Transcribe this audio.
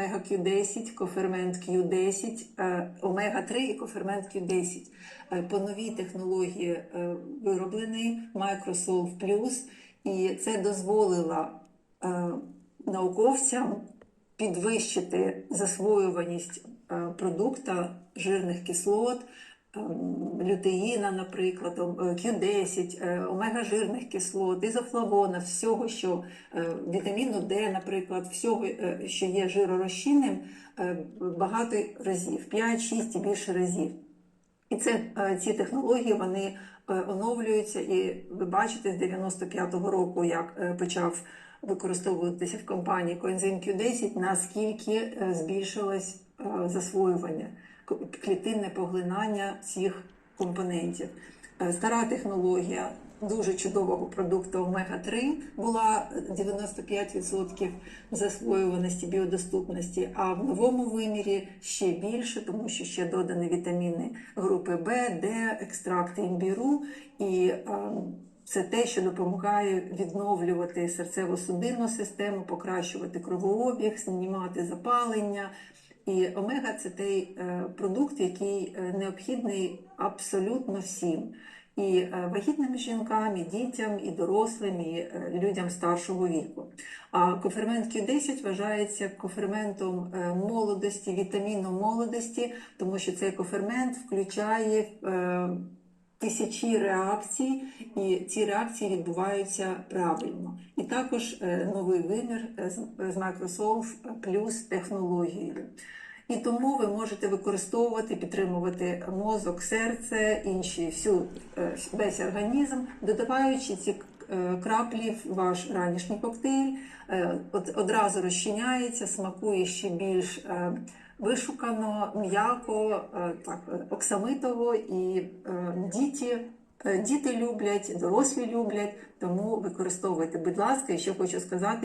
омега Q10, кофермент Q10, е, омега 3 і кофермент Q10. Е, По новій технології е, вироблений Microsoft Plus, і це дозволило науковцям підвищити засвоюваність продукта жирних кислот, лютеїна, наприклад, е, Q10, е, омега-жирних кислот, ізофлавона, всього, що е, вітаміну D, наприклад, всього, що є жиророзчинним, багато разів, 5, 6 і більше разів. І це ці технології вони оновлюються, і ви бачите з 95-го року, як почав використовуватися в компанії коензим Q10, наскільки збільшилось засвоювання, клітинне поглинання цих компонентів. Е, Стара технологія дуже чудового продукту омега-3 була 95% засвоюваності біодоступності, а в новому вимірі ще більше, тому що ще додані вітаміни групи Б, Д, екстракти імбіру і е, це те, що допомагає відновлювати серцево-судинну систему, покращувати кровообіг, знімати запалення. І омега це той е, продукт, який е, необхідний абсолютно всім. І е, вагітним жінкам, і дітям, і дорослим, і людям старшого віку. А кофермент Q10 вважається коферментом молодості, вітаміном молодості, тому що цей кофермент включає тисячі реакцій, і ці реакції відбуваються правильно. Також е, новий вимір е, з з Microsoft Plus технологією. І тому ви можете використовувати, підтримувати мозок, серце, інші всю е, весь організм, додаваючи ці е, краплі в ваш ранішній коктейль, е, одразу розчиняється, смакує ще більш е, вишукано, м'яко, е, так, е, оксамитово, і е, діти, е, діти люблять, дорослі люблять, тому використовуйте, будь ласка, і ще хочу сказати.